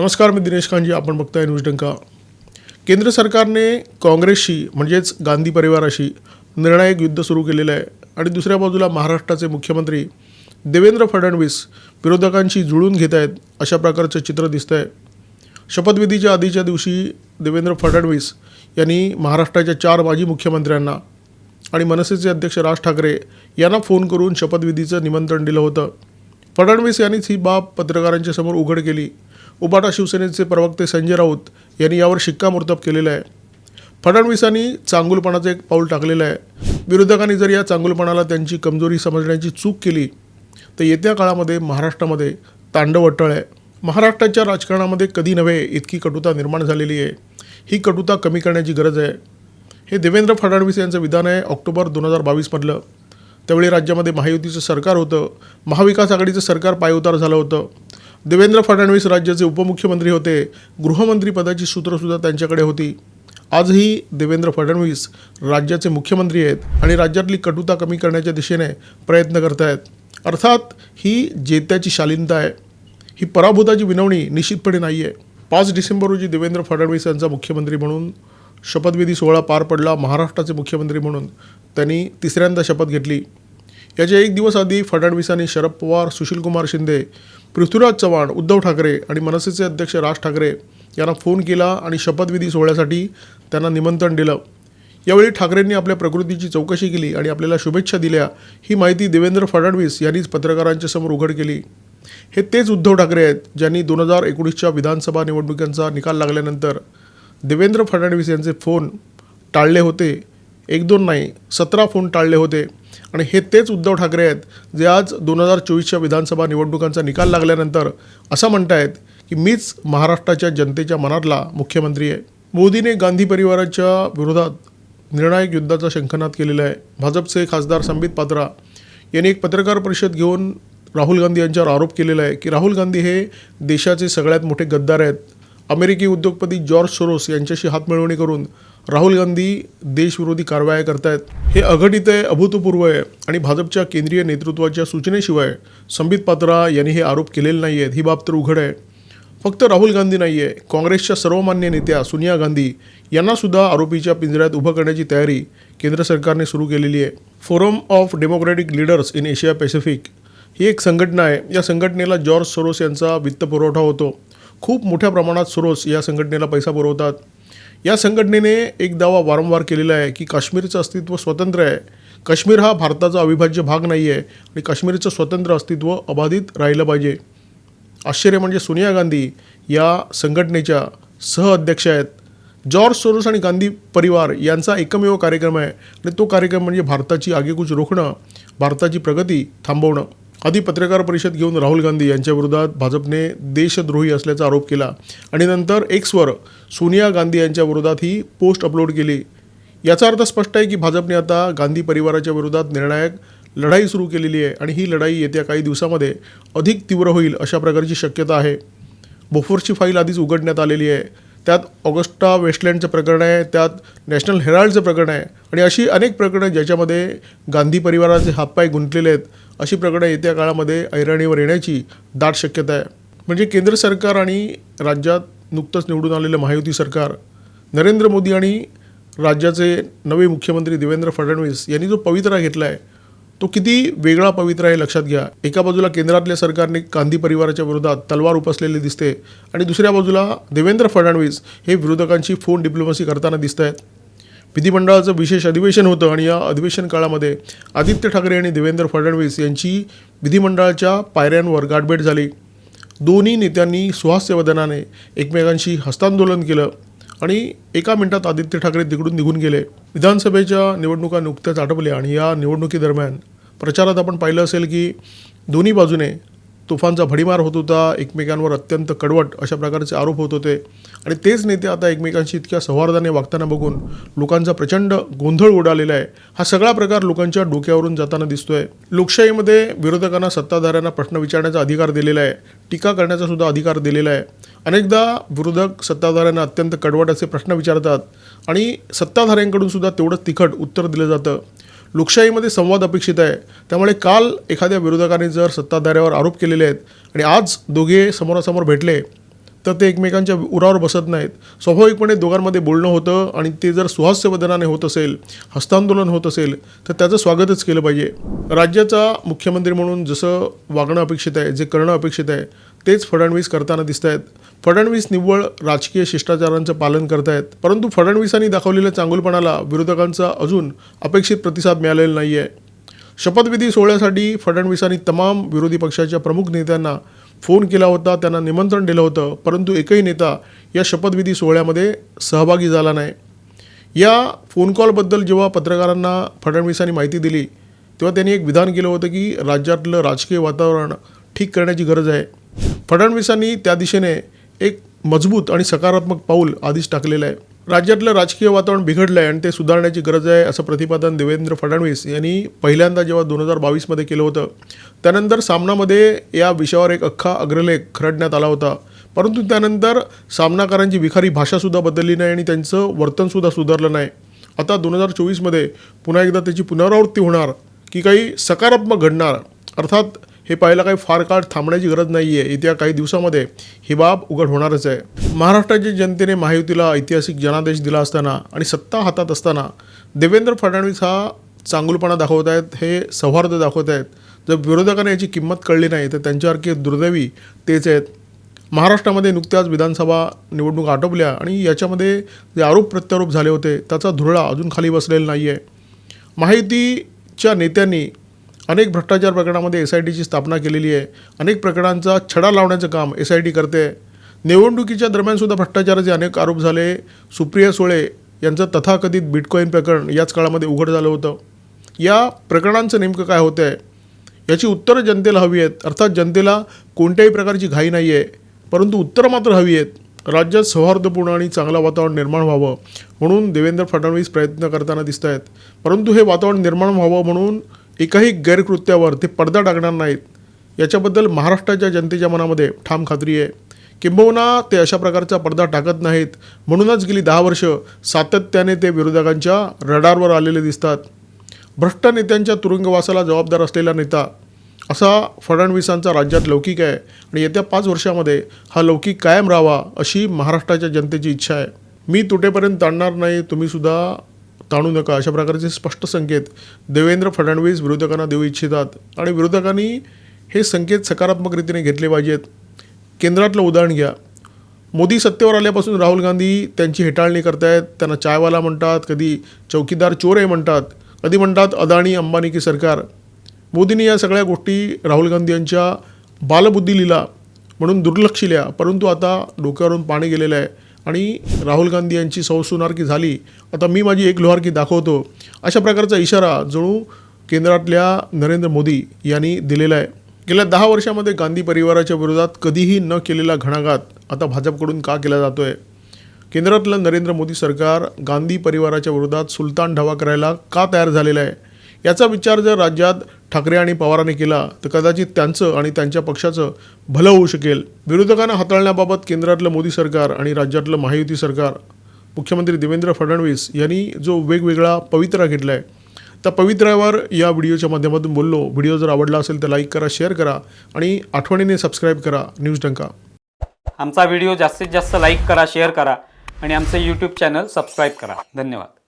नमस्कार मी दिनेश खानजी आपण बघताय न्यूज डंका. केंद्र सरकारने काँग्रेसशी म्हणजेच गांधी परिवाराशी निर्णायक युद्ध सुरू केलेलं आहे. आणि दुसऱ्या बाजूला महाराष्ट्राचे मुख्यमंत्री देवेंद्र फडणवीस विरोधकांशी जुळून घेत आहेत अशा प्रकारचं चित्र दिसतं आहे शपथविधीच्या आधीच्या दिवशी देवेंद्र फडणवीस यांनी महाराष्ट्राच्या चार माजी मुख्यमंत्र्यांना आणि मनसेचे अध्यक्ष राज ठाकरे यांना फोन करून शपथविधीचं निमंत्रण दिलं होतं. फडणवीस यांनीच ही बाब पत्रकारांच्या समोर उघड केली. उबाटा शिवसेनेचे प्रवक्ते संजय राऊत यांनी यावर शिक्कामोर्तब केलेलं आहे. फडणवीसांनी चांगुलपणाचं एक पाऊल टाकलेलं आहे. विरोधकांनी जर या चांगुलपणाला त्यांची कमजोरी समजण्याची चूक केली तर येत्या काळामध्ये महाराष्ट्रामध्ये तांडव अटळ आहे. महाराष्ट्राच्या राजकारणामध्ये कधी नव्हे इतकी कटुता निर्माण झालेली आहे. ही कटुता कमी करण्याची गरज आहे. हे देवेंद्र फडणवीस यांचं विधान आहे ऑक्टोबर दोन हजार बावीसमधलं. त्यावेळी राज्यामध्ये महायुतीचं सरकार होतं. महाविकास आघाडीचं सरकार पायउतार झालं होतं. देवेंद्र फडणवीस राज्याचे उपमुख्यमंत्री होते. गृहमंत्री पदाची सूत्रसुद्धा त्यांच्याकडे होती. आजही देवेंद्र फडणवीस राज्याचे मुख्यमंत्री आहेत आणि राज्यातली कटुता कमी करण्याच्या दिशेने प्रयत्न करत आहेत अर्थात ही जेत्याची शालीनता आहे. ही पराभूताची विनवणी निश्चितपणे नाही आहे पाच डिसेंबर रोजी देवेंद्र फडणवीस यांचा मुख्यमंत्री म्हणून शपथविधी सोहळा पार पडला महाराष्ट्राचे मुख्यमंत्री म्हणून. त्यांनी तिसऱ्यांदा शपथ घेतली. याच्या एक दिवस आधी फडणवीसांनी शरद पवार सुशीलकुमार शिंदे पृथ्वीराज चव्हाण उद्धव ठाकरे आणि मनसेचे अध्यक्ष राज ठाकरे यांना फोन केला आणि शपथविधी सोहळ्यासाठी त्यांना निमंत्रण दिलं. यावेळी ठाकरेंनी आपल्या प्रकृतीची चौकशी केली आणि आपल्याला शुभेच्छा दिल्या. ही माहिती देवेंद्र फडणवीस यांनीच पत्रकारांच्या समोर उघड केली. हे तेच उद्धव ठाकरे आहेत ज्यांनी दोन हजार एकोणीसच्या विधानसभा निवडणुकांचा निकाल लागल्यानंतर देवेंद्र फडणवीस यांचे फोन टाळले होते. एक दोन नाही सतरा फोन टाळले होते. आणि हे तेच उद्धव ठाकरे आहेत जे आज दोन हजार चोवीसच्या विधानसभा निवडणुकांचा निकाल लागल्यानंतर असं म्हणतायत की मीच महाराष्ट्राच्या जनतेच्या मनातला मुख्यमंत्री आहे. मोदीने गांधी परिवाराच्या विरोधात निर्णायक युद्धाचा शंखनाद केलेला आहे. भाजपचे खासदार संबित पात्रा यांनी एक पत्रकार परिषद घेऊन राहुल गांधी यांच्यावर आरोप केलेला आहे की राहुल गांधी हे देशाचे सगळ्यात मोठे गद्दार आहेत. अमेरिकी उद्योगपती जॉर्ज सोरोस यांच्याशी हातमिळवणी करून राहुल गांधी देशविरोधी कारवाया करतायत. हे अघटित आहे अभूतपूर्व आहे आणि भाजपच्या केंद्रीय नेतृत्वाच्या सूचनेशिवाय संबित पात्रा यांनी हे आरोप केलेले नाही आहेत ही बाब तर उघड आहे. फक्त राहुल गांधी नाही आहे काँग्रेसच्या सर्वमान्य नेत्या सोनिया गांधी यांनासुद्धा आरोपीच्या पिंजऱ्यात उभं करण्याची तयारी केंद्र सरकारने सुरू केलेली आहे. Forum of democratic leaders in Asia Pacific ही एक संघटना आहे. या संघटनेला जॉर्ज सोरोस यांचा वित्तपुरवठा होतो. खूप मोठ्या प्रमाणात सरोस या संघटनेला पैसा पुरवतात. या संघटनेने एक दावा वारंवार केलेला आहे की काश्मीरचं अस्तित्व स्वतंत्र आहे. काश्मीर हा भारताचा अविभाज्य भाग नाही आहे आणि काश्मीरचं स्वतंत्र अस्तित्व अबाधित राहिलं पाहिजे. आश्चर्य म्हणजे सोनिया गांधी या संघटनेच्या सहअध्यक्ष आहेत. जॉर्ज सोरोस आणि गांधी परिवार यांचा एकमेव कार्यक्रम आहे आणि तो कार्यक्रम म्हणजे भारताची आगेकूच रोखणं भारताची प्रगती थांबवणं. आधी पत्रकार परिषद घेऊन राहुल गांधी यांच्याविरोधात भाजपने देशद्रोही असल्याचा आरोप केला. आणि नंतर एक्सवर सोनिया गांधी यांच्या विरोधात ही पोस्ट अपलोड केली. याचा अर्थ स्पष्ट आहे की भाजपने आता गांधी परिवाराच्या विरोधात निर्णायक लढाई सुरू केलेली आहे आणि ही लढाई येत्या काही दिवसामध्ये अधिक तीव्र होईल अशा प्रकारची शक्यता आहे. बोफोर्सची फाईल आधीच उघडण्यात आलेली आहे. त्यात ऑगस्टा वेस्टलँडचं प्रकरण आहे त्यात नॅशनल हेराल्डचं प्रकरण आहे आणि अशी अनेक प्रकरणं ज्याच्यामध्ये गांधी परिवाराचे हातपाय गुंतलेले आहेत. अशी प्रकरणं येत्या काळामध्ये ऐरणीवर येण्याची दाट शक्यता आहे. म्हणजे केंद्र सरकार आणि राज्यात नुकतंच निवडून आलेलं महायुती सरकार नरेंद्र मोदी आणि राज्याचे नवे मुख्यमंत्री देवेंद्र फडणवीस यांनी जो पवित्रा घेतला आहे तो किती वेगळा पवित्रा आहे लक्षात घ्या. एका बाजूला केंद्रातल्या सरकारने गांधी परिवाराच्या विरोधात तलवार उपसलेली दिसते आणि दुसऱ्या बाजूला देवेंद्र फडणवीस हे विरोधकांची फोन डिप्लोमसी करताना दिसत आहेत विधिमंडळाचं विशेष अधिवेशन होतं आणि या अधिवेशन काळामध्ये आदित्य ठाकरे आणि देवेंद्र फडणवीस यांची विधिमंडळाच्या पायऱ्यांवर गाठभेट झाली. दोन्ही नेत्यांनी सुहास्यवदनाने एकमेकांशी हस्तांदोलन केलं आणि एका मिनिटात आदित्य ठाकरे तिकडून निघून गेले. विधानसभेच्या निवडणुका नुकत्याच आटपल्या आणि या निवडणुकीदरम्यान प्रचारात आपण पाहिलं असेल की दोन्ही बाजूने तुफानचा भडीमार होत होता एकमेकांवर अत्यंत कडवट अशा प्रकारचे आरोप होत होते. आणि तेच नेते आता एकमेकांशी इतक्या सौहार्दाने वागताना बघून लोकांचा प्रचंड गोंधळ उडालेला आहे. हा सगळा प्रकार लोकांच्या डोक्यावरून जाताना दिसतोय. लोकशाहीमध्ये विरोधकांना सत्ताधाऱ्यांना प्रश्न विचारण्याचा अधिकार दिलेला आहे. टीका करण्याचा सुद्धा अधिकार दिलेला आहे. अनेकदा विरोधक सत्ताधाऱ्यांना अत्यंत कडवट असे प्रश्न विचारतात आणि सत्ताधाऱ्यांकडून सुद्धा तेवढंच तिखट उत्तर दिलं जातं. लोकशाहीमध्ये संवाद अपेक्षित आहे. त्यामुळे काल एखाद्या विरोधकाने जर सत्ताधाऱ्यावर आरोप केलेले आहेत आणि आज दोघे समोरासमोर भेटले तर ते एकमेकांच्या उरावर बसत नाहीत. स्वाभाविकपणे दोघांमध्ये बोलणं होतं आणि ते जर सुहास्यवदनाने होत असेल हस्तांदोलन होत असेल तर त्याचं स्वागतच केलं पाहिजे. राज्याचा मुख्यमंत्री म्हणून जसं वागणं अपेक्षित आहे जे करणं अपेक्षित आहे तेच फडणवीस करताना दिसत आहेत फडणवीस निव्वळ राजकीय शिष्टाचारांचं पालन करतायत. परंतु फडणवीसांनी दाखवलेल्या चांगुलपणाला विरोधकांचा अजून अपेक्षित प्रतिसाद मिळालेला नाही आहे शपथविधी सोहळ्यासाठी फडणवीसांनी तमाम विरोधी पक्षाच्या प्रमुख नेत्यांना फोन केला होता त्यांना निमंत्रण दिलं होतं परंतु एकही नेता या शपथविधी सोहळ्यामध्ये सहभागी झाला नाही. या फोन कॉलबद्दल जेव्हा पत्रकारांना फडणवीसांनी माहिती दिली तेव्हा त्यांनी एक विधान केलं होतं की राज्यातलं राजकीय वातावरण ठीक करण्याची गरज आहे. फडणवीसांनी त्या दिशेने एक मजबूत आणि सकारात्मक पाऊल आधीच टाकलेलं आहे. राज्यातलं राजकीय वातावरण बिघडलं आहे आणि ते सुधारण्याची गरज आहे असं प्रतिपादन देवेंद्र फडणवीस यांनी पहिल्यांदा जेव्हा दोन हजार बावीसमध्ये केलं होतं त्यानंतर सामनामध्ये या विषयावर एक अख्खा अग्रलेख खरडण्यात आला होता. परंतु त्यानंतर सामनाकारांची विखारी भाषासुद्धा बदलली नाही आणि त्यांचं वर्तनसुद्धा सुधारलं नाही. आता दोन हजार चोवीसमध्ये पुन्हा एकदा त्याची पुनरावृत्ती होणार की काही सकारात्मक घडणार अर्थात हे पाहायला काही फार काळ थांबण्याची गरज नाही आहे येत्या काही दिवसामध्ये ही बाब उघड होणारच आहे. महाराष्ट्राच्या जनतेने महायुतीला ऐतिहासिक जनादेश दिला असताना आणि सत्ता हातात असताना देवेंद्र फडणवीस हा चांगुलपणा दाखवत आहेत हे सौहार्द दाखवत आहेत. जर विरोधकांना याची किंमत कळली नाही तर त्यांच्यासारखे दुर्दैवी तेच आहेत. महाराष्ट्रामध्ये नुकत्याच विधानसभा निवडणूक आटोपल्या आणि याच्यामध्ये जे आरोप प्रत्यारोप झाले होते त्याचा धुरळा अजून खाली बसलेला नाही आहे महायुतीच्या नेत्यांनी अनेक भ्रष्टाचार प्रकरणामध्ये एस आय टीची स्थापना केलेली आहे. अनेक प्रकरणांचा छडा लावण्याचं काम एस आय टी करते. निवडणुकीच्या दरम्यानसुद्धा भ्रष्टाचाराचे अनेक आरोप झाले. सुप्रिया सुळे यांचं तथाकथित बिटकॉईन प्रकरण याच काळामध्ये उघड झालं होतं. या प्रकरणांचं नेमकं काय होतं आहे याची उत्तरं जनतेला हवी आहेत. अर्थात जनतेला कोणत्याही प्रकारची घाई नाही आहे परंतु उत्तरं मात्र हवी आहेत. राज्यात सौहार्दपूर्ण आणि चांगलं वातावरण निर्माण व्हावं म्हणून देवेंद्र फडणवीस प्रयत्न करताना दिसत आहेत परंतु हे वातावरण निर्माण व्हावं म्हणून एकाही गैरकृत्यावर ते पडदा टाकणार नाहीत. याच्याबद्दल महाराष्ट्राच्या जनतेच्या मनामध्ये ठाम खात्री आहे. किंबहुना ते अशा प्रकारचा पडदा टाकत नाहीत. म्हणूनच गेली दहा वर्ष सातत्याने ते विरोधकांच्या रडारवर आलेले दिसतात. भ्रष्ट नेत्यांच्या तुरुंगवासाला जबाबदार असलेला नेता असा फडणवीसांचा राज्यात लौकिक आहे आणि येत्या पाच वर्षामध्ये हा लौकिक कायम राहावा अशी महाराष्ट्राच्या जनतेची इच्छा आहे. मी तुटेपर्यंत आणणार नाही तुम्हीसुद्धा ताणू नका अशा प्रकारचे स्पष्ट संकेत देवेंद्र फडणवीस विरोधकांना देऊ इच्छितात. आणि विरोधकांनी हे संकेत सकारात्मक रीतीने घेतले पाहिजेत. केंद्रातलं उदाहरण घ्या. मोदी सत्तेवर आल्यापासून राहुल गांधी त्यांची हेटाळणी करतायत. त्यांना चायवाला म्हणतात कधी चौकीदार चोर आहे म्हणतात कधी म्हणतात अदाणी अंबानी की सरकार. मोदींनी या सगळ्या गोष्टी राहुल गांधी यांच्या बालबुद्धी लिला म्हणून दुर्लक्षिल्या परंतु आता डोक्यावरून पाणी गेलेलं आहे. आणि राहुल गांधी यांची सौसुनारकी झाली आता मी माझी एक लोहारकी दाखवतो. अशा प्रकारचा इशारा जणू केंद्रातल्या नरेंद्र मोदी यांनी दिलेला आहे. गेल्या दहा वर्षामध्ये गांधी परिवाराच्या विरोधात कधीही न केलेला घणाघात आता भाजपकडून का केला जातो आहे केंद्रातलं नरेंद्र मोदी सरकार गांधी परिवाराच्या विरोधात सुलतान ढवा करायला का तयार झालेलं आहे? याचा विचार जर राज्यात ठाकरे आणि पवारांनी केला तर कदाचित त्यांचं आणि त्यांच्या पक्षाचं भलं होऊ शकेल. विरोधकांना हाताळण्याबाबत केंद्रातलं मोदी सरकार आणि राज्यातलं महायुती सरकार मुख्यमंत्री देवेंद्र फडणवीस यांनी जो वेगवेगळा पवित्रा घेतला आहे त्या पवित्र्यावर या व्हिडिओच्या माध्यमातून बोललो. व्हिडिओ जर आवडला असेल तर लाईक करा शेअर करा आणि आठवणीने सबस्क्राईब करा. न्यूज डंका. आमचा व्हिडिओ जास्तीत जास्त लाईक करा शेअर करा आणि आमचं यूट्यूब चॅनल सबस्क्राईब करा. धन्यवाद.